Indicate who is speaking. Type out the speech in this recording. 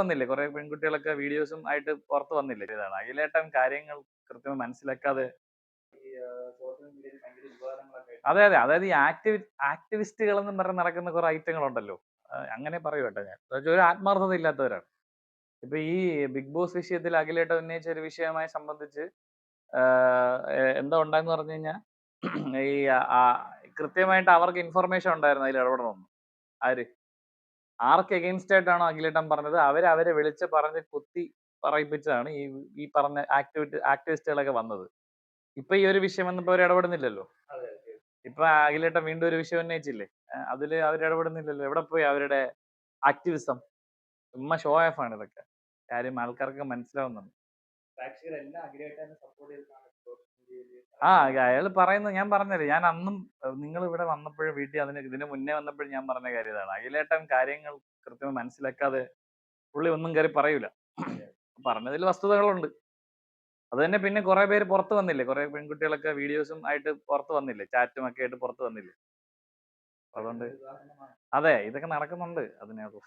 Speaker 1: വന്നില്ലേ? കുറെ പെൺകുട്ടികളൊക്കെ വീഡിയോസും ആയിട്ട് പുറത്ത് വന്നില്ലേ? ഇതാണ് അഖിലേട്ടൻ കാര്യങ്ങൾ കൃത്യമായി മനസ്സിലാക്കാതെ അതെ അതെ. അതായത് ഈ ആക്ടിവി ആക്ടിവിസ്റ്റുകൾ എന്ന് പറഞ്ഞ് നടക്കുന്ന കുറെ ഐറ്റങ്ങൾ ഉണ്ടല്ലോ അങ്ങനെ പറയൂ കേട്ടോ ഞാൻ. ഒരു ആത്മാർത്ഥത ഇല്ലാത്തവരാണ്. ഇപ്പൊ ഈ ബിഗ് ബോസ് വിഷയത്തിൽ അഖിലേട്ടൻ ഉന്നയിച്ച ഒരു വിഷയമായി സംബന്ധിച്ച് എന്താ ഉണ്ടായെന്ന് പറഞ്ഞു കഴിഞ്ഞാൽ ഈ കൃത്യമായിട്ട് അവർക്ക് ഇൻഫർമേഷൻ ഉണ്ടായിരുന്നു അതിൽ ഇടപെടണമെന്ന്. ആര്? ആർക്ക് എഗെയിൻസ്റ്റ് ആയിട്ടാണോ അഖിലേട്ടൻ പറഞ്ഞത്? അവരെ അവരെ വിളിച്ച് പറഞ്ഞ് കുത്തി പറയിപ്പിച്ചാണ് ഈ ഈ പറഞ്ഞ ആക്ടിവിറ്റി ആക്ടിവിസ്റ്റുകളൊക്കെ വന്നത്. ഇപ്പൊ ഈ ഒരു വിഷയം വന്നപ്പോ അവർ ഇടപെടുന്നില്ലല്ലോ? ഇപ്പൊ അഖിലേട്ടൻ വീണ്ടും ഒരു വിഷയം ഉന്നയിച്ചില്ലേ? അതിൽ അവർ ഇടപെടുന്നില്ലല്ലോ? എവിടെ പോയി അവരുടെ ആക്ടിവിസം? ചുമ്മാ ഷോ ഓഫ് ആണ് ഇതൊക്കെ. കാര്യം ആൾക്കാർക്ക് മനസ്സിലാവുന്നുണ്ട്. ആ അയാൾ പറയുന്നത് ഞാൻ പറഞ്ഞല്ലേ ഞാൻ അന്നും നിങ്ങൾ ഇവിടെ വന്നപ്പോഴും വീട്ടിൽ അതിന് ഇതിന് മുന്നേ വന്നപ്പോഴും ഞാൻ പറഞ്ഞ കാര്യം ഇതാണ് അഖിലേട്ടൻ കാര്യങ്ങൾ കൃത്യമായി മനസ്സിലാക്കാതെ പുള്ളി ഒന്നും കയറി പറയൂല. പറഞ്ഞതിൽ വസ്തുതകളുണ്ട്. അത് തന്നെ പിന്നെ കുറെ പേര് പുറത്ത് വന്നില്ലേ കുറെ പെൺകുട്ടികളൊക്കെ വീഡിയോസും ആയിട്ട് പുറത്ത് വന്നില്ലേ ചാറ്റും ഒക്കെ ആയിട്ട് പുറത്ത് വന്നില്ലേ? അതുകൊണ്ട് അതെ ഇതൊക്കെ നടക്കുന്നുണ്ട് അതിനകത്ത്.